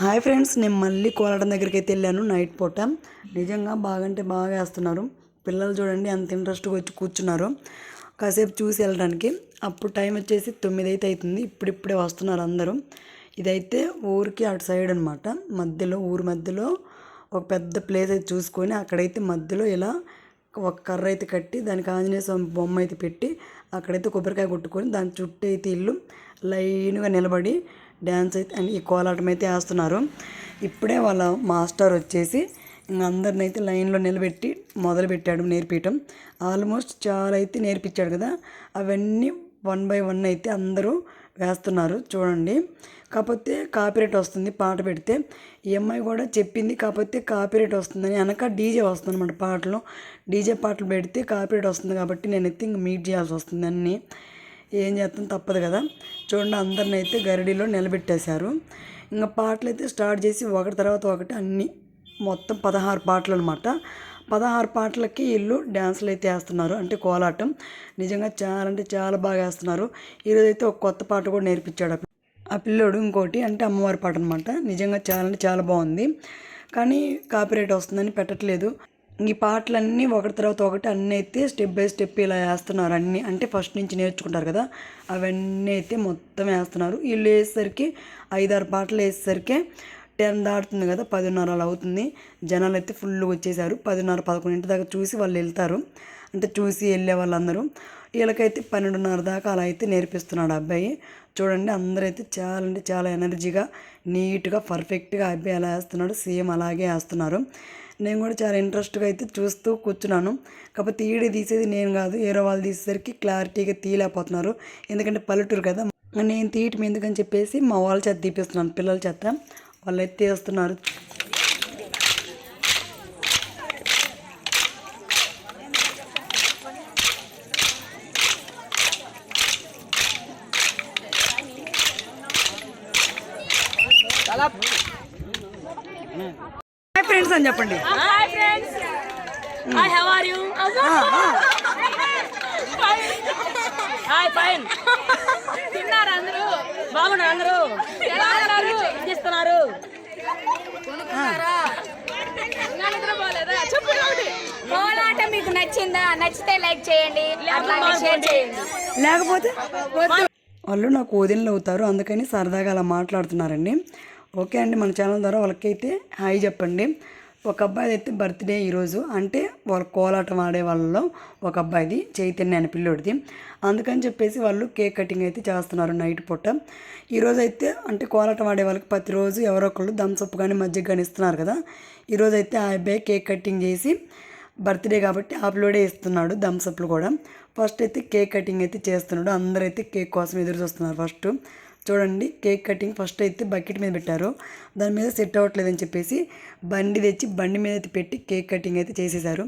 Hi friends నేను మళ్ళీ కోలాటం దగ్గరికి అయితే వెళ్ళాను నైట్ పూట. నిజంగా బాగంటే బాగా వేస్తున్నారు. పిల్లలు చూడండి అంత ఇంట్రెస్ట్గా వచ్చి కూర్చున్నారు. కాసేపు చూసి వెళ్ళడానికి. అప్పుడు టైం వచ్చేసి తొమ్మిది అయితే అవుతుంది. ఇప్పుడిప్పుడే వస్తున్నారు అందరూ. ఇదైతే ఊరికి అటు సైడ్ అనమాట మధ్యలో ఊరి మధ్యలో ఒక పెద్ద ప్లేస్ అయితే చూసుకొని అక్కడైతే మధ్యలో ఇలా ఒక కర్ర అయితే కట్టి దానికి ఆంజనేయ స్వామి బొమ్మ అయితే పెట్టి అక్కడైతే కొబ్బరికాయ కొట్టుకొని దాని చుట్టూ అయితే ఇల్లు లైన్గా నిలబడి డ్యాన్స్ అయితే అండ్ ఈ కోలాటం అయితే వేస్తున్నారు. ఇప్పుడే వాళ్ళ మాస్టర్ వచ్చేసి ఇంక అందరిని అయితే లైన్లో నిలబెట్టి మొదలుపెట్టాడు నేర్పించటం నేర్పించడం ఆల్మోస్ట్ చాలా అయితే నేర్పించాడు కదా. అవన్నీ వన్ బై వన్ అయితే అందరూ వేస్తున్నారు. చూడండి. కాకపోతే కాపీరేట్ వస్తుంది పాట పెడితే. ఈ అమ్మాయి కూడా చెప్పింది కాకపోతే కాపీరేట్ వస్తుందని వెనక డీజే వస్తుంది అనమాట పాటలు. డీజే పాటలు పెడితే కాపీరేట్ వస్తుంది కాబట్టి నేనైతే ఇంక మీట్ చేయాల్సి వస్తుంది అన్నీ. ఏం చేస్తాం? తప్పదు కదా. చూడండి అందరిని అయితే గరిడీలో నిలబెట్టేశారు. ఇంకా పాటలు అయితే స్టార్ట్ చేసి ఒకటి తర్వాత ఒకటి అన్ని మొత్తం పదహారు పాటలు అనమాట పదహారు పాటలకి వీళ్ళు డ్యాన్సులు అయితే వేస్తున్నారు. అంటే కోలాటం. నిజంగా చాలా అంటే చాలా బాగా వేస్తున్నారు. ఈరోజు అయితే ఒక కొత్త పాట కూడా నేర్పించాడు ఆ పిల్లోడు ఇంకోటి అంటే అమ్మవారి పాట అనమాట నిజంగా చాలా అంటే చాలా బాగుంది. కానీ కాపీరేట్ వస్తుందని పెట్టట్లేదు. ఈ పాటలన్నీ ఒకటి తర్వాత ఒకటి అన్నీ అయితే స్టెప్ బై స్టెప్ ఇలా వేస్తున్నారు. అన్నీ అంటే ఫస్ట్ నుంచి నేర్చుకుంటారు కదా అవన్నీ అయితే మొత్తం వేస్తున్నారు. వీళ్ళు వేసేసరికి ఐదారు పాటలు వేసేసరికి టెన్ దాటుతుంది కదా పదిన్నర అలా అవుతుంది. జనాలు అయితే ఫుల్గా వచ్చేసారు. పదిన్నర పదకొండింటి దాకా చూసి వాళ్ళు వెళ్తారు. అంటే చూసి వెళ్ళే వాళ్ళందరూ. వీళ్ళకైతే పన్నెండున్నర దాకా అలా అయితే నేర్పిస్తున్నాడు ఆ అబ్బాయి. చూడండి అందరైతే చాలా అంటే చాలా ఎనర్జీగా నీట్గా పర్ఫెక్ట్గా అబ్బాయి ఎలా వేస్తున్నాడు. సేమ్ అలాగే వేస్తున్నారు. నేను కూడా చాలా ఇంట్రెస్ట్గా అయితే చూస్తూ కూర్చున్నాను. కాకపోతే ఈడే తీసేది నేను కాదు ఏరో వాళ్ళు తీసేసరికి క్లారిటీగా తీయలేకపోతున్నారు. ఎందుకంటే పల్లెటూరు కదా నేను తీయటం ఎందుకని చెప్పేసి మా వాళ్ళ చేత తీపిస్తున్నాను పిల్లల చేత. వాళ్ళు అయితే తీస్తున్నారు. హాయ్ ఫ్రెండ్స్ అని చెప్పండి. Hi friends. Hi, how are you? Hi, fine. తిన్నారా అందరూ? బాగున్నారు అందరూ? ఎలా ఉన్నారు? ఏం చేస్తున్నారు? కోలాటం మీకు నచ్చిందా? నచ్చితే లైక్ చేయండి. అట్లాగే షేర్ చేయండి. లేకపోతే వాళ్ళు నాకు వదినలు అవుతారు అందుకని సరదాగా అలా మాట్లాడుతున్నారండి. ఓకే అండి మన ఛానల్ ద్వారా వాళ్ళకైతే హాయ్ చెప్పండి. ఒక అబ్బాయిది అయితే బర్త్డే ఈరోజు. అంటే వాళ్ళ కోలాటం ఆడే వాళ్ళలో ఒక అబ్బాయిది చైతన్య అనే పిల్లోడిది. అందుకని చెప్పేసి వాళ్ళు కేక్ కటింగ్ అయితే చేస్తున్నారు నైట్ పూట. ఈరోజు అయితే అంటే కోలాటం ఆడే వాళ్ళకి ప్రతిరోజు ఎవరో ఒకళ్ళు థమ్స్అప్ కానీ మజ్జిగ కానీ ఇస్తున్నారు కదా. ఈరోజు అయితే ఆ అబ్బాయి కేక్ కటింగ్ చేసి బర్త్డే కాబట్టి అప్లోడే ఇస్తున్నాడు థమ్స్అప్లు కూడా. ఫస్ట్ అయితే కేక్ కటింగ్ అయితే చేస్తున్నాడు. అందరూ అయితే కేక్ కోసం ఎదురు చూస్తున్నారు ఫస్ట్. చూడండి కేక్ కటింగ్ ఫస్ట్ అయితే బకెట్ మీద పెట్టారు. దాని మీద సెట్ అవ్వట్లేదని చెప్పేసి బండి తెచ్చి బండి మీద అయితే పెట్టి కేక్ కటింగ్ అయితే చేసేసారు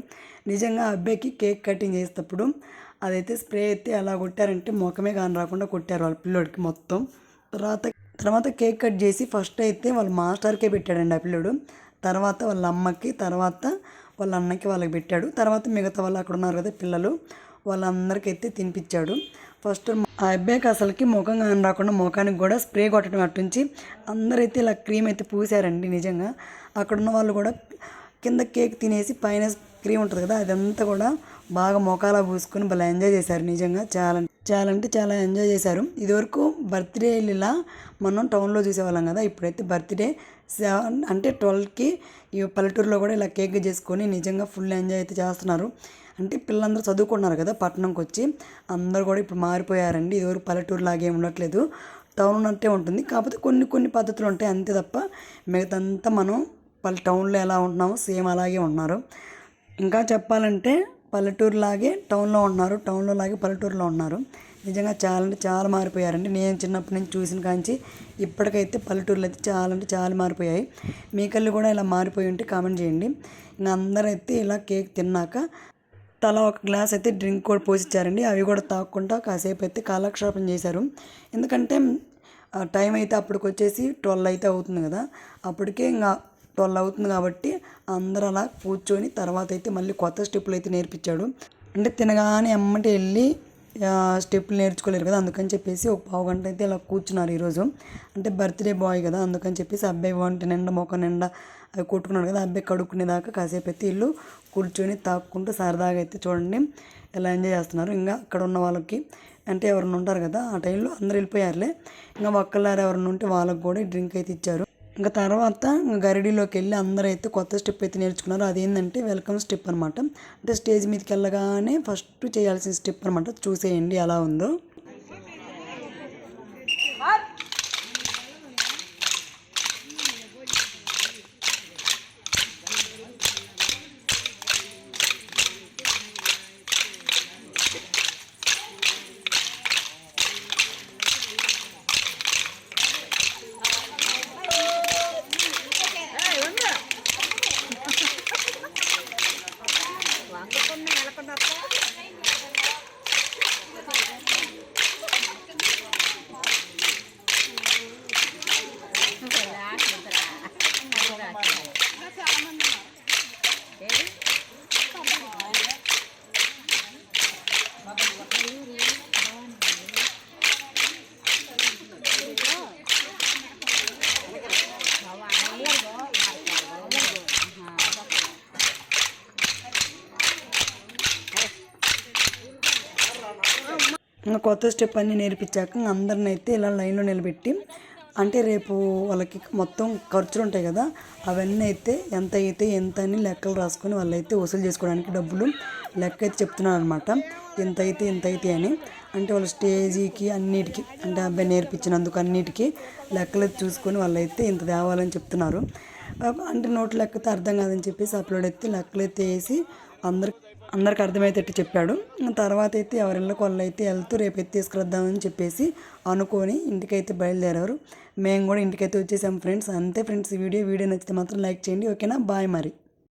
నిజంగా అబ్బాయికి కేక్ కటింగ్ చేసేటప్పుడు అదైతే స్ప్రే అయితే అలా కొట్టారంటే ముఖమే కాని రాకుండా కొట్టారు వాళ్ళ పిల్లోడికి మొత్తం. తర్వాత తర్వాత కేక్ కట్ చేసి ఫస్ట్ అయితే వాళ్ళ మాస్టర్కే పెట్టాడండి ఆ పిల్లోడు. తర్వాత వాళ్ళ అమ్మకి తర్వాత వాళ్ళ అన్నకి వాళ్ళకి పెట్టాడు. తర్వాత మిగతా వాళ్ళు అక్కడ ఉన్నారు కదా పిల్లలు వాళ్ళందరికీ అయితే తినిపించాడు. ఫస్ట్ ఆ అబ్బాయికి అసలుకి ముఖం కానీ రాకుండా ముఖానికి కూడా స్ప్రే కొట్టడం అట్టుంచి అందరైతే ఇలా క్రీమ్ అయితే పూసారండి నిజంగా. అక్కడ ఉన్న వాళ్ళు కూడా కింద కేక్ తినేసి పైన క్రీమ్ ఉంటుంది కదా అదంతా కూడా బాగా మొఖాలా పూసుకొని భలే ఎంజాయ్ చేశారు నిజంగా. చాలా చాలా అంటే చాలా ఎంజాయ్ చేశారు. ఇదివరకు బర్త్డే ఇలా మనం టౌన్లో చూసేవాళ్ళం కదా ఇప్పుడైతే బర్త్డే సెవెన్ అంటే ట్వెల్వ్కి ఈ పల్లెటూరులో కూడా ఇలా కేక్ చేసుకొని నిజంగా ఫుల్ ఎంజాయ్ అయితే చేస్తున్నారు. అంటే పిల్లలందరూ చదువుకున్నారు కదా పట్టణంకి వచ్చి అందరూ కూడా ఇప్పుడు మారిపోయారండి. ఇదివరకు పల్లెటూరు లాగే ఉండట్లేదు. టౌన్ ఉన్నట్టే ఉంటుంది. కాకపోతే కొన్ని కొన్ని పద్ధతులు ఉంటాయి అంతే తప్ప మిగతంతా మనం పల్లె టౌన్లో ఎలా ఉంటున్నామో సేమ్ అలాగే ఉన్నారు. ఇంకా చెప్పాలంటే పల్లెటూరు లాగే టౌన్లో ఉన్నారు. టౌన్లో లాగే పల్లెటూరులో ఉన్నారు. నిజంగా చాలా అంటే చాలా మారిపోయారండి. నేను చిన్నప్పటి నుంచి చూసిన కాంచి ఇప్పటికైతే పల్లెటూర్లు అయితే చాలా అంటే చాలా మారిపోయాయి. మీ కళ్ళు కూడా ఇలా మారిపోయి ఉంటే కామెంట్ చేయండి. ఇంకా అందరైతే ఇలా కేక్ తిన్నాక తలా ఒక గ్లాస్ అయితే డ్రింక్ కూడా పోసిచ్చారండి. అవి కూడా తాగకుండా కాసేపు అయితే కాలక్షేపం చేశారు. ఎందుకంటే టైం అయితే అప్పటికి వచ్చేసి ట్వెల్వ్ అయితే అవుతుంది కదా. అప్పటికే ఇంకా ట్వెల్వ్ అవుతుంది కాబట్టి అందరూ అలా కూర్చొని తర్వాత అయితే మళ్ళీ కొత్త స్టెప్పులు అయితే నేర్పించాడు. అంటే తినగానే అమ్మటి వెళ్ళి స్టెప్పులు నేర్చుకోలేరు కదా. అందుకని చెప్పేసి ఒక పావు గంట అయితే ఇలా కూర్చున్నారు ఈరోజు. అంటే బర్త్డే బాయ్ కదా. అందుకని చెప్పేసి అబ్బాయి వంట నిండా మొక్క నిండా అవి కొట్టుకున్నాడు కదా అబ్బాయి కడుక్కునేదాకా కాసేపు అయితే ఇల్లు కూర్చొని తాక్కుంటూ సరదాగా అయితే చూడండి ఎలా ఎంజాయ్ చేస్తున్నారు. ఇంకా అక్కడ ఉన్న వాళ్ళకి అంటే ఎవరైనా ఉంటారు కదా ఆ టైంలో అందరు వెళ్ళిపోయారులే. ఇంకా ఒక్కళ్ళారు ఎవరైనా ఉంటే వాళ్ళకి కూడా డ్రింక్ అయితే ఇచ్చారు. ఇంకా తర్వాత ఇంకా గరిడీలోకి వెళ్ళి అందరూ అయితే కొత్త స్టెప్ అయితే నేర్చుకున్నారు. అదేంటంటే వెల్కమ్ స్టెప్ అనమాట అంటే స్టేజ్ మీదకి వెళ్ళగానే ఫస్ట్ చేయాల్సిన స్టెప్ అనమాట చూసేయండి ఎలా ఉందో. ఇంకా కొత్త స్టెప్ అన్నీ నేర్పించాక అందరిని అయితే ఇలా లైన్లో నిలబెట్టి అంటే రేపు వాళ్ళకి మొత్తం ఖర్చులు ఉంటాయి కదా అవన్నీ అయితే ఎంత అయితే ఎంత అని లెక్కలు రాసుకొని వాళ్ళైతే వసూలు చేసుకోవడానికి డబ్బులు లెక్క అయితే చెప్తున్నారు అనమాట ఎంత అయితే ఎంత అయితే అని. అంటే వాళ్ళ స్టేజీకి అన్నిటికీ అంటే అబ్బాయి నేర్పించినందుకు అన్నిటికీ లెక్కలు అయితే చూసుకొని వాళ్ళైతే ఇంత తేవాలని చెప్తున్నారు. అంటే నోట్ లెక్కతే అర్థం కాదని చెప్పేసి అప్లోడ్ అయితే లెక్కలు అయితే వేసి అందరికి అందరికి అర్థమయ్యేటట్టు చెప్పాడు. తర్వాత అయితే ఎవరిళ్ళకి వాళ్ళు అయితే వెళ్తూ రేపు అయితే తీసుకురద్దామని చెప్పేసి అనుకొని ఇంటికైతే బయలుదేరారు. మేము కూడా ఇంటికైతే వచ్చేసాం ఫ్రెండ్స్. అంతే ఫ్రెండ్స్. ఈ వీడియో వీడియో నచ్చితే మాత్రం లైక్ చేయండి. ఓకేనా? బాయ్ మరి.